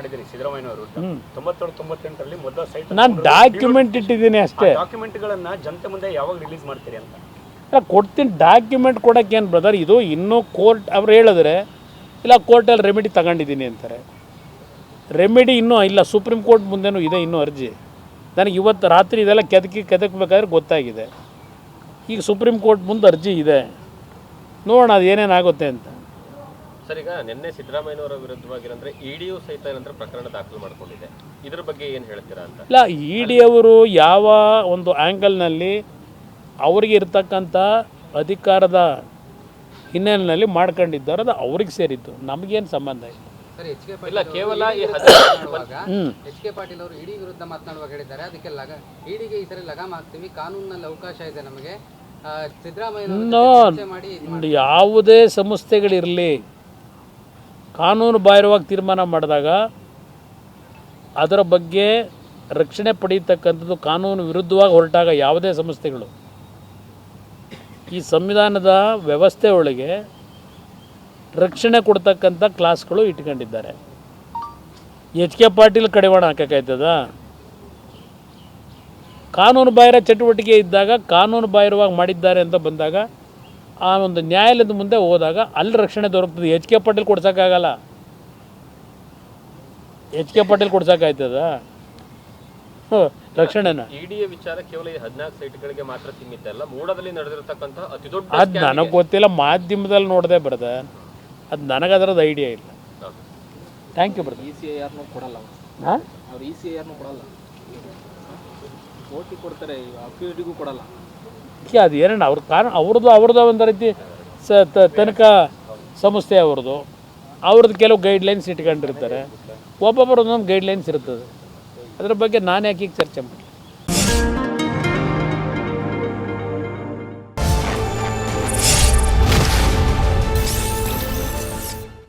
ಮಾಡಿದ್ದೀರಿ ಸಿದ್ದರಾಮಯ್ಯನವರು ತೊಂಬತ್ತೇಳು ತೊಂಬತ್ತೆಂಟರಲ್ಲಿ ಮೊದಲ ಸೈಟ್ ನಾನು ಡಾಕ್ಯುಮೆಂಟ್ ಇಟ್ಟಿದ್ದೀನಿ ಅಷ್ಟೇ. ಡಾಕ್ಯುಮೆಂಟ್ಗಳನ್ನ ಜನತೆ ಮುಂದೆ ಯಾವಾಗ ರಿಲೀಸ್ ಮಾಡ್ತೀರಿ ಅಂತ. ಇಲ್ಲ ಕೊಡ್ತೀನಿ ಡಾಕ್ಯುಮೆಂಟ್ ಕೊಡೋಕ್ಕೆ ಏನು ಬ್ರದರ್ ಇದು ಇನ್ನೂ ಕೋರ್ಟ್ ಅವ್ರು ಹೇಳಿದ್ರೆ ಇಲ್ಲ ಕೋರ್ಟಲ್ಲಿ ರೆಮಿಡಿ ತಗೊಂಡಿದ್ದೀನಿ ಅಂತಾರೆ. ರೆಮಿಡಿ ಇನ್ನೂ ಇಲ್ಲ ಸುಪ್ರೀಂ ಕೋರ್ಟ್ ಮುಂದೆನೂ ಇದೆ ಇನ್ನೂ ಅರ್ಜಿ. ನನಗೆ ಇವತ್ತು ರಾತ್ರಿ ಇದೆಲ್ಲ ಕೆದಕಿ ಕೆದಕ್ಬೇಕಾದ್ರೆ ಗೊತ್ತಾಗಿದೆ. ಈಗ ಸುಪ್ರೀಂ ಕೋರ್ಟ್ ಮುಂದೆ ಅರ್ಜಿ ಇದೆ. ನೋಡೋಣ ಅದು ಏನೇನಾಗುತ್ತೆ ಅಂತ. ಸರ್ ಈಗ ನಿನ್ನೆ ಸಿದ್ದರಾಮಯ್ಯನವರ ವಿರುದ್ಧವಾಗಿರಂದ್ರೆ ಇಡಿಯು ಸಹಿತ ಏನಂದ್ರೆ ಪ್ರಕರಣ ದಾಖಲು ಮಾಡಿಕೊಂಡಿದೆ. ಇದ್ರ ಬಗ್ಗೆ ಏನು ಹೇಳ್ತೀರಾ ಅಂತ? ಇಲ್ಲ ಇಡಿ ಡಿ ಅವರು ಯಾವ ಒಂದು ಆ್ಯಂಗಲ್ನಲ್ಲಿ ಅವರಿಗೆ ಇರ್ತಕ್ಕಂಥ ಅಧಿಕಾರದ ಹಿನ್ನೆಲೆಯಲ್ಲಿ ಮಾಡ್ಕೊಂಡಿದ್ದಾರೆ ಅದು ಅವ್ರಿಗೆ ಸೇರಿದ್ದು. ನಮಗೇನು ಸಂಬಂಧ ಇಲ್ಲ. ಸರ್ ಎಚ್ ಕೆ ಇಲ್ಲ ಕೇವಲ ಈ ಎಚ್ ಕೆ ಪಾಟೀಲ್ ಅವರು ಇಡಿ ವಿರುದ್ಧ ಮಾತನಾಡುವಾಗ ಹೇಳಿದ್ದಾರೆ. ಅದಕ್ಕೆ ಲಗ ಇಡಿಗೆ ಈ ಸರಿ ಲಗಾಮ್ ಹಾಕ್ತೀವಿ. ಕಾನೂನಿನಲ್ಲಿ ಅವಕಾಶ ಇದೆ ನಮಗೆ. ಆ, ಸಿದ್ದರಾಮಯ್ಯ ಮಾಡಿ. ಯಾವುದೇ ಸಂಸ್ಥೆಗಳಿರಲಿ ಕಾನೂನು ಬಾಹಿರವಾಗಿ ತೀರ್ಮಾನ ಮಾಡಿದಾಗ ಅದರ ಬಗ್ಗೆ ರಕ್ಷಣೆ ಪಡೀತಕ್ಕಂಥದ್ದು ಕಾನೂನು ವಿರುದ್ಧವಾಗಿ ಹೊರಟಾಗ ಯಾವುದೇ ಸಂಸ್ಥೆಗಳು ಈ ಸಂವಿಧಾನದ ವ್ಯವಸ್ಥೆ ಒಳಗೆ ರಕ್ಷಣೆ ಕೊಡ್ತಕ್ಕಂಥ ಕ್ಲಾಸ್ಗಳು ಇಟ್ಕೊಂಡಿದ್ದಾರೆ. ಎಚ್ ಕೆ ಪಾಟೀಲ್ ಕಡಿವಾಣ ಹಾಕೋಕ್ಕಾಯ್ತದ? ಕಾನೂನು ಬಾಹಿರ ಚಟುವಟಿಕೆ ಇದ್ದಾಗ ಕಾನೂನು ಬಾಹಿರವಾಗಿ ಮಾಡಿದ್ದಾರೆ ಅಂತ ಬಂದಾಗ ಆ ಒಂದು ನ್ಯಾಯಾಲಯದ ಮುಂದೆ ಹೋದಾಗ ಅಲ್ಲಿ ರಕ್ಷಣೆ ದೊರಕ್ತದೆ. ಎಚ್ ಕೆ ಪಾಟೀಲ್ ಕೊಡ್ಸೋಕ್ಕಾಗಲ್ಲ. ಎಚ್ ಕೆ ಪಾಟೀಲ್ ಕೊಡ್ಸೋಕ್ಕಾಯ್ತದ? ರಕ್ಷಣೆನ. ಇಡಿಯ ವಿಚಾರ ಕೇವಲ ಈ ಹದಿನಾಲ್ಕು ಸೈಟ್ಗಳಿಗೆ ಮಾತ್ರ ಸೀಮಿತ ಅಲ್ಲ ಮೂಡದಲ್ಲಿ ನಡೆದಿರತಕ್ಕಂಥ ಅತಿ ದೊಡ್ಡ ಅದು ನನಗೆ ಗೊತ್ತಿಲ್ಲ ಮಾಧ್ಯಮದಲ್ಲಿ ನೋಡದೆ ಬರ್ದ. ಅದು ನನಗೆ ಅದರದ್ದು ಐಡಿಯಾ ಇಲ್ಲ. Thank you brother E C I ಆರ್ನು ಕೊಡಲ್ಲ ಹಾಂ? ಅವ್ರು ಇ ಸಿ ಐ ಆರ್ನು ಕೊಡಲ್ಲ. ಓಟಿ ಕೊಡ್ತಾರೆ ಅಕ್ಯೂರಿಟಿಗೂ ಕೊಡಲ್ಲ. ಅದು ಏನೇನು ಅವ್ರ ಕಾರಣ, ಅವ್ರದ್ದು ಅವ್ರದ್ದು ಒಂದು ರೀತಿ ಸ ತನಕ ಸಂಸ್ಥೆ ಅವ್ರದ್ದು. ಅವ್ರದ್ದು ಕೆಲವು ಗೈಡ್ಲೈನ್ಸ್ ಇಟ್ಕೊಂಡಿರ್ತಾರೆ. ಒಬ್ಬೊಬ್ಬರು ಒಂದೊಂದು ಗೈಡ್ಲೈನ್ಸ್ ಇರ್ತದೆ. ಅದ್ರ ಬಗ್ಗೆ ನಾನು ಯಾಕೆ ಈಗ ಚರ್ಚೆ ಮಾಡಿ